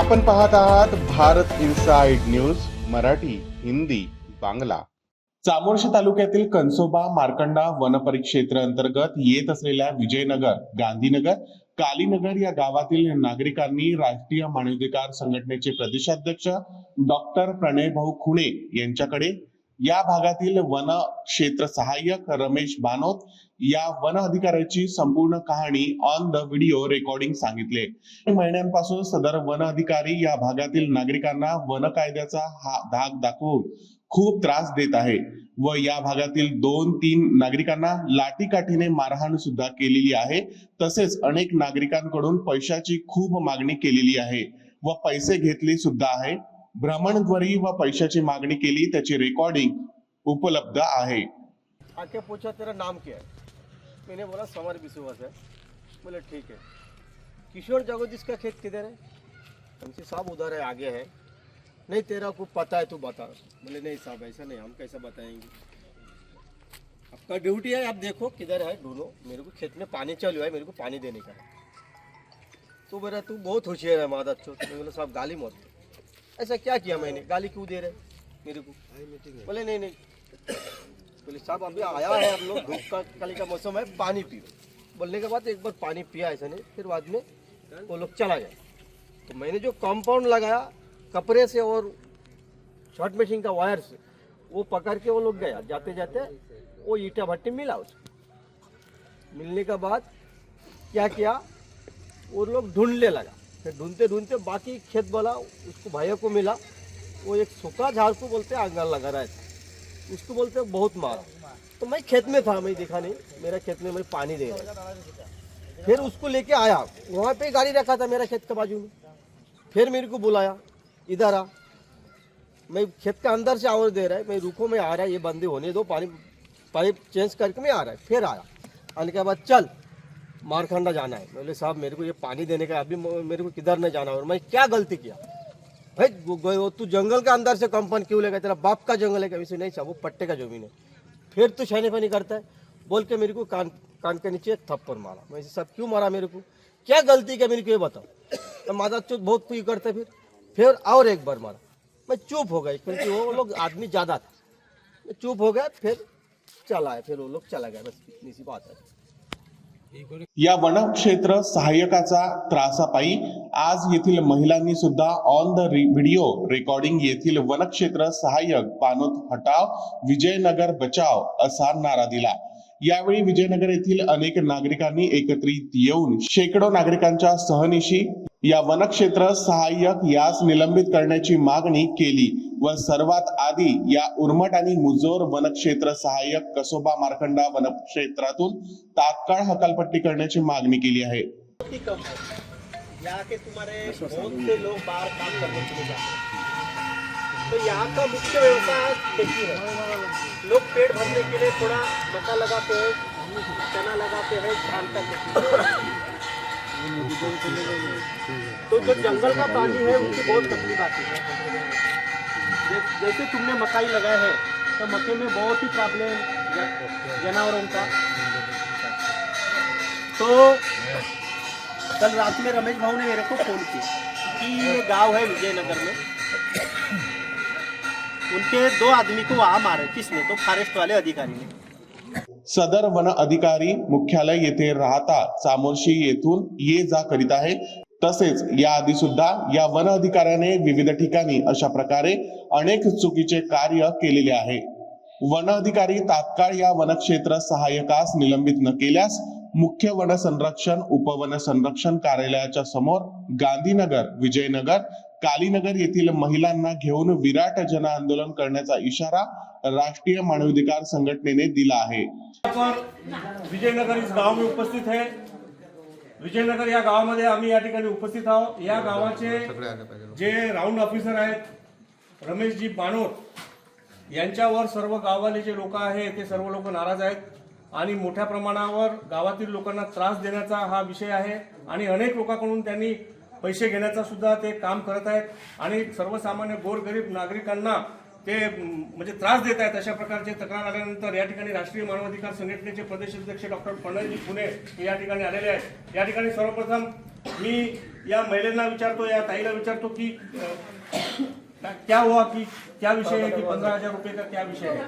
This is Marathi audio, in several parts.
आपण पाहत आहात भारत इन्साइड न्यूज मराठी हिंदी बांगला. चामोर्शी तालुक्यातील कणसोबा मार्कंडा वनपरिक्षेत्र अंतर्गत येत असलेल्या विजयनगर गांधीनगर कालीनगर या गावातील नागरिकांनी राष्ट्रीय मानवाधिकार संघटनेचे प्रदेशाध्यक्ष डॉक्टर प्रणय भाऊ खुणे यांच्याकडे या भागातील वन क्षेत्र सहाय्यक रमेश बानोत या वन अधिकाऱ्याची संपूर्ण कहाणी ऑन द व्हिडिओ रेकॉर्डिंग सांगितले. महिन्यांपासून सदर वन अधिकारी या भागातील नागरिकांना वन कायद्याचा हा धाक दाखवून खूप त्रास देत आहे व या भागातील दोन तीन नागरिकांना लाठीकाठीने मारहाण सुद्धा केलेली आहे. तसेच अनेक नागरिकांकडून पैशाची खूप मागणी केलेली आहे व पैसे घेतले सुद्धा आहे. भ्रमणध्वरी व पैशाची मागणी केली त्याची रेकॉर्डिंग उपलब्ध आहे. आके पूछा तेरा नाम क्या है. मैंने बोला समर विश्वास है. बोले ठीक है. किशोर जगदीश का खेत किधर है? हमसे साहब उधर है आगे है। नहीं तेरा को पता है तू बता। बोले नहीं साहब ऐसा नहीं हम कैसे बताएंगे? आपका ड्यूटी है आप देखो किधर है ढूंढो। मेरे को खेत में पानी चालू है मेरे को पानी देने का है। तो बोला तू बहुत होशियार है मादा चो मैं बोला साहब गाली मत ऐसा क्या किया मैंने? गाली क्यों दे रहे? मेरे को। बोले नहीं नहीं। बोले साहब अभी आया है हम लोग धूप का कल का मौसम है पानी पियो। बोलने के बाद एक बार पानी पिया ऐसा नहीं फिर बाद में वो लोग चला गया तो मैंने जो कंपाउंड लगाया कपड़े से और शॉर्ट मशीन का वायर से वो पकड़ के वो लोग गया। जाते जाते वो ईटा भट्टी मिला उसको मिलने के बाद क्या किया? वो लोग ढूँढने लगा। फिर ढूंढते ढूंढते बाकी खेत वाला, उसको भैया को मिला। वो एक सूखा झाड़ को बोलते आँगन लगा रहा था उसको बोलते बहुत मारा। तो मैं खेत में था, मैं दिखा नहीं। मेरा खेत में मैं पानी दे रहा। फिर उसको लेके आया। वहाँ पे गाड़ी रखा था मेरा खेत के बाजू में। फिर मेरे को बुलाया, इधर आ। मैं खेत के अंदर से आवाज़ दे रहा है, मैं रुको, मैं आ रहा है। ये बंदे होने दो, पानी पाइप चेंज करके मैं आ रहा है। फिर आया। आने के बाद, चल। मारखंडा जाना है। बोले, साहब, मेरे को ये पानी देने का अभी मेरे को किधर नहीं जाना और मैं क्या गलती किया? भाई, वो- तू जंगल के अंदर से कंपन क्यों लेगा? तेरा बाप का जंगल है वैसे नहीं, साहब, वो पट्टे का ज़मीन है। फिर तू शहनी फनी करता है। बोल के मेरे को कान कान के नीचे एक थप्पड़ मारा। मैं सब क्यों मारा मेरे को? क्या गलती क्या मेरे को ये बताओ? तो माता चुप बहुत कुछ करते फिर। फिर और एक बार मारा। मैं चुप हो गई क्योंकि वो लोग आदमी ज़्यादा था। मैं चुप हो गया, फिर चला है फिर वो लोग चला गया। बस इतनी सी बात है। या वनक्षेत्र सहाय्यकाचा त्रासापायी आज येथील महिलांनी सुद्धा ऑन द व्हिडिओ रेकॉर्डिंग येथील वनक्षेत्र सहाय्यक पानोत हटाव विजयनगर बचाव असा नारा दिला. यावेळी विजयनगर येथील अनेक नागरिकांनी एकत्रित येऊन शेकडो नागरिकांच्या सहनिशी या वनक्षेत्र सहाय्यक यास निलंबित करण्याची मागणी केली व सर्वात आधी या उर्मट आणि मुजोर वनक्षेत्र सहाय्यक कसोबा मारखंडा वनक्षेत्रातून तात्काळ हकालपट्टी करण्याची मागणी केली आहे. तो यहाँ का मुख्य व्यवसाय खेती है। लोग पेट भरने के लिए थोड़ा मका लगाते हैं चना लगाते हैं धान का खेती। तो जो जंगल का पानी है, उसकी बहुत तकलीफ़ आती है। जैसे तुमने मकाई लगाया है तो मक्के में बहुत ही प्रॉब्लम जानवरों का। तो कल रात में रमेश भाव ने मेरे को फ़ोन किया कि ये गाँव है विजयनगर में। उनके दो आदमी को वहाँ मारे किसने? तो फॉरेस्ट वाले अधिकारी ने। सदर वन अधिकारी मुख्यालय येथे राहता चामोर्शी येथून ये जा करीत आहे. तसेच या आधी सुद्धा या वन अधिकाऱ्याने विविध ठिकाणी अशा प्रकारे अनेक चुकीचे कार्य केलेले आहे. वन अधिकारी तात्काळ या वनक्षेत्र सहाय्यकास निलंबित न केल्यास मुख्य वन संरक्षण उपवन संरक्षण कार्यालयाच्या समोर गांधीनगर विजयनगर कालीनगर येथील महिलांना घेऊन विराट जन आंदोलन करण्याचा इशारा राष्ट्रीय मानवाधिकार संघटनेने दिला आहे. विजयनगर इस गाव में उपस्थित है. विजयनगर या गावामध्ये आम्ही या ठिकाणी उपस्थित आहोत. या गावाचे जे राऊंड ऑफिसर आहेत रमेशजी बाणोत यांच्यावर सर्व गावाले जे लोक आहेत ते सर्व लोक नाराज आहेत. आणि मोठ्या प्रमाणावर गावातील लोकांना त्रास देण्याचा हा विषय आहे. आणि अनेक लोकांकडून त्यांनी पैसे घेण्याचा सुद्धा ते काम करत आहेत. आणि सर्वसामान्य गोरगरीब नागरिकांना ते म्हणजे त्रास देत आहेत अशा प्रकारचे तक्रार आल्यानंतर या ठिकाणी राष्ट्रीय मानवाधिकार संघटनेचे प्रदेशाध्यक्ष डॉक्टर प्रणयजी पुणे हे या ठिकाणी आलेले आहेत. या ठिकाणी सर्वप्रथम मी या महिलांना विचारतो या ताईला विचारतो की क्या हुआ कि क्या विषय है कि पंद्रह हजार रुपए का क्या विषय है?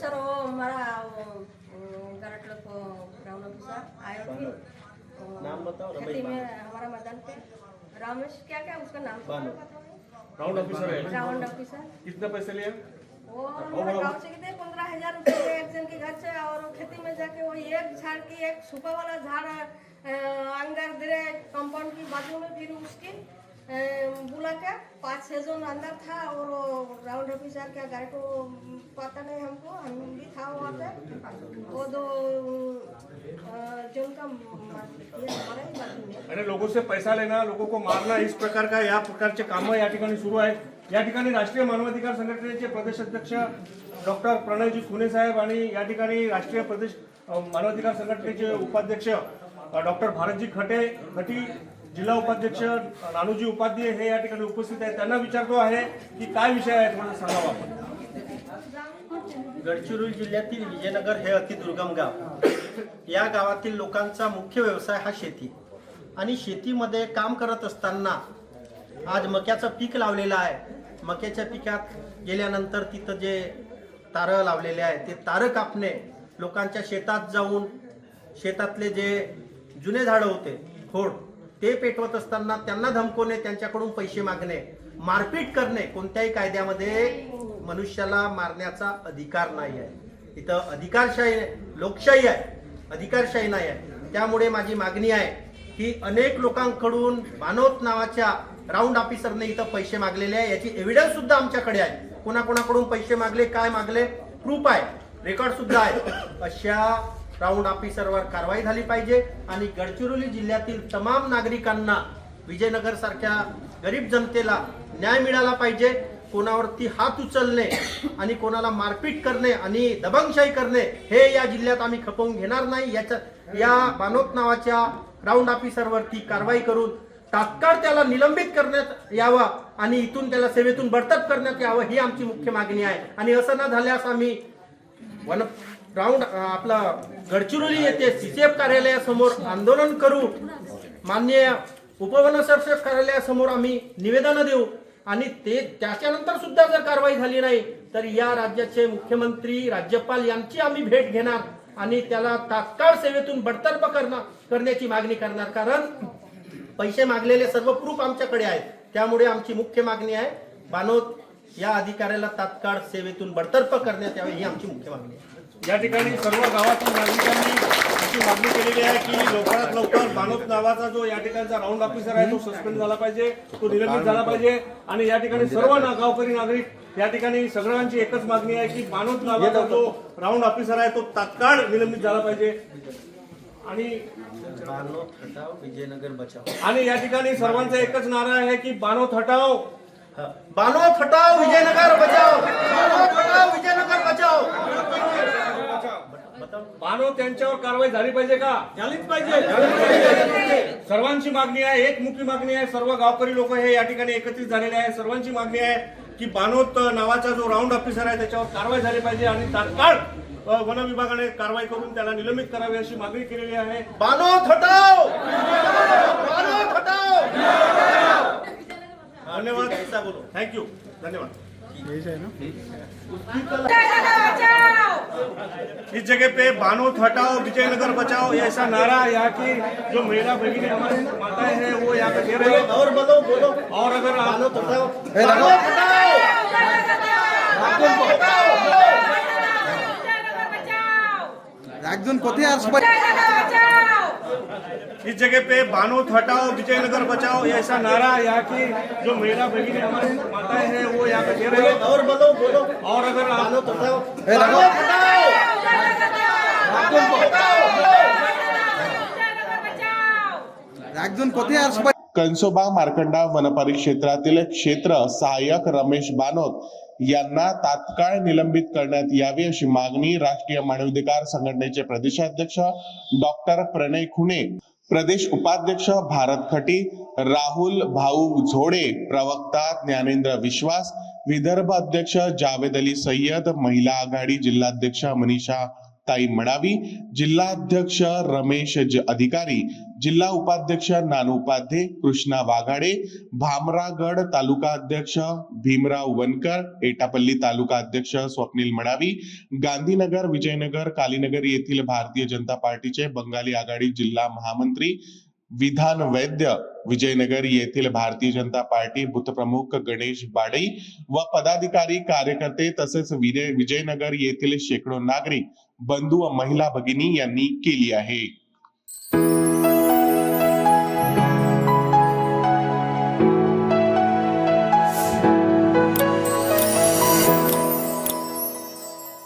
सर्व मला गरटलं ग्राउंड ऑफिसर आयो थी नाम बताओ, खेती में हमारा मैदान पे। रामेश क्या क्या उसका नाम? राउंड ऑफिसर है। Ground officer. कितने पैसे लिए? वो हमारे गांव से कितने? पंद्रह हजार रुपये एक जन के घर से और खेती में जाके वो एक झाड़ की एक सूखा वाला झाड़ अंदर दे कंपाउंड की बाजू में फिर उसकी अ, बुला के पाँच छह जन अंदर था और वो राउंड ऑफिसर क्या को पता नहीं हमको हम भी था वहाँ पे। वो दो जन का लोगों से पैसा लेना लोगों को मारना इस प्रकार का या प्रकारचे कामं या ठिकाणी सुरू आहेत या ठिकाणी राष्ट्रीय मानवाधिकार संघटनेचे प्रदेश अध्यक्ष डॉक्टर प्रणयजी खुने साहेब आणि या ठिकाणी राष्ट्रीय प्रदेश मानवाधिकार संघटनेचे उपाध्यक्ष डॉक्टर भारतजी खटे खटी जिल्हा उपाध्यक्ष नानूजी उपाध्ये हे या ठिकाणी उपस्थित आहेत. त्यांना विचारतो आहे की काय विषय आहे थोडं सांगा आपण. गडचिरोली जिल्ह्यातील विजयनगर हे अतिदुर्गम गाव. या गावातील लोकांचा मुख्य व्यवसाय हा शेती. आणि शेतीमध्ये काम करत असताना आज मक्याचं पीक लावलेलं आहे. मक्याच्या पिकात गेल्यानंतर तिथं जे तारं लावलेले आहे ते तारं कापणे. लोकांच्या शेतात जाऊन शेतातले जे जुने झाडं होते खोड ते पेटवत असताना त्यांना धमकवणे त्यांच्याकडून पैसे मागणे मारपीट करणे कोणत्याही कायद्यामध्ये मनुष्याला मारण्याचा अधिकार नाही आहे. इथं अधिकारशाही लोकशाही आहे. अधिकारशाही नाही आहे. त्यामुळे माझी मागणी आहे की अनेक लोकांकडून मानवत नावाच्या राऊंड ऑफिसरने इथं पैसे मागलेले आहे. याची एव्हिडन्स सुद्धा आमच्याकडे आहे. कोणाकोणाकडून पैसे मागले काय मागले? प्रूफ आहे. रेकॉर्ड सुद्धा आहे. अशा राऊंड ऑफिसरवर कारवाई झाली पाहिजे आणि गडचिरोली जिल्ह्यातील तमाम नागरिकांना विजयनगर सारख्या गरीब जनतेला न्याय मिळाला पाहिजे. कोणावरती हात उचलणे आणि कोणाला मारपीट करणे आणि दबंगशाही करणे हे या जिल्ह्यात आम्ही खपवून घेणार नाही. याच्या या बानोत नावाच्या राऊंड ऑफिसरवरती कारवाई करून तात्काळ त्याला निलंबित करण्यात यावं आणि इथून त्याला सेवेतून बडतर्फ करण्यात यावं ही आमची मुख्य मागणी आहे. आणि असं न झाल्यास आम्ही वन राऊंड आपला गडचिरोली येथे सीसीएफ कार्यालयासमोर आंदोलन करू. मान्य उपवनसरक्षक कार्यालयासमोर आम्ही निवेदन देऊ. आणि ते त्याच्यानंतर सुद्धा जर कारवाई झाली नाही तर या राज्याचे मुख्यमंत्री राज्यपाल यांची आम्ही भेट घेणार आणि त्याला तात्काळ सेवेतून बडतर्फ करणार करण्याची मागणी करणार. कारण पैसे मागलेले सर्व प्रूफ आमच्याकडे आहेत. त्यामुळे आमची मुख्य मागणी आहे बानोद या अधिकाऱ्याला तात्काळ सेवेतून बडतर्फ करण्यात यावे ही आमची मुख्य मागणी आहे. या ठिकाणी सर्व गावातील नागरिकांनी अशी मागणी केलेली आहे की लवकरात लवकर मानव नावाचा जो या ठिकाणचा राऊंड ऑफिसर आहे तो सस्पेंड झाला पाहिजे तो निलंबित झाला पाहिजे आणि या ठिकाणी सर्व ना- गावकरी नागरिक या ठिकाणी सगळ्यांची एकच मागणी आहे की मानव नावाचा जो राऊंड ऑफिसर आहे तो तात्काळ निलंबित झाला पाहिजे. आणि हटाव विजयनगर बचाव आणि या ठिकाणी सर्वांचा एकच नारा आहे की बानोत हटाव बानोद हटाव विजयनगर बचाव बानोद हटाव विजयनगर बचाव बानो त्यांच्यावर कारवाई झाली पाहिजे का? झालीच पाहिजे. सर्वांची मागणी आहे एक मुख्य मागणी आहे सर्व गावकरी लोक हे या ठिकाणी एकत्रित झालेले आहे. सर्वांची मागणी आहे की बानोत नावाचा जो राऊंड ऑफिसर आहे त्याच्यावर कारवाई झाली पाहिजे आणि तात्काळ वन विभागाने कारवाई करून त्याला निलंबित करावी अशी मागणी केलेली आहे. बानोद हटाव बानोद हटाव धन्यवाद. थँक्यू धन्यवाद. इस जगह पे बानोत हटाओ विजयनगर बचाओ ऐसा नारा यहाँ की जो महिला भगिनी हमारे माताएँ हैं वो यहाँ पे दे रहे हैं। और बोलो बोलो। और अगर आप बानोद हटाव बानोद हटाव একজন কোথায় আসবে इस जगह पे बानोत हटाओ विजयनगर बचाओ ये ऐसा नारा यहाँ की जो महिला भगिनी हमारे माताएं हैं वो यहाँ पे दे रहे हैं और बोलो बोलो और अगर आप बानोद हटाव बानोद हटाव একজন কোথায় আসবে कन्सोबा मार्कंडा वनपरिक्षेत्रातील क्षेत्र सहाय्यक रमेश बानोत यांना तात्काळ निलंबित करण्यात यावी अशी मागणी राष्ट्रीय मानवाधिकार संघटनेचे प्रदेशाध्यक्ष डॉक्टर प्रणय खुणे प्रदेश उपाध्यक्ष भारत खटी राहुल भाऊ झोडे प्रवक्ता ज्ञानेंद्र विश्वास विदर्भ अध्यक्ष जावेद अली सय्यद महिला आघाडी जिल्हाध्यक्ष मनीषा ताई मडावी जिल्हाध्यक्ष रमेश ज- अधिकारी जिल्हा उपाध्यक्ष नानोपाध्ये कृष्णा वाघाडे भामरागड तालुका अध्यक्ष भीमराव वनकर एटापल्ली तालुका अध्यक्ष स्वप्नील मडावी गांधीनगर विजयनगर कालीनगर येथील भारतीय जनता पार्टीचे बंगाली आघाडी जिल्हा महामंत्री विधान वैद्य विजयनगर येथील भारतीय जनता पार्टी बुथप्रमुख गणेश बाडई व पदाधिकारी कार्यकर्ते तसेच विजय विजयनगर येथील शेकडो नागरिक बंधू व महिला भगिनी यांनी केली आहे.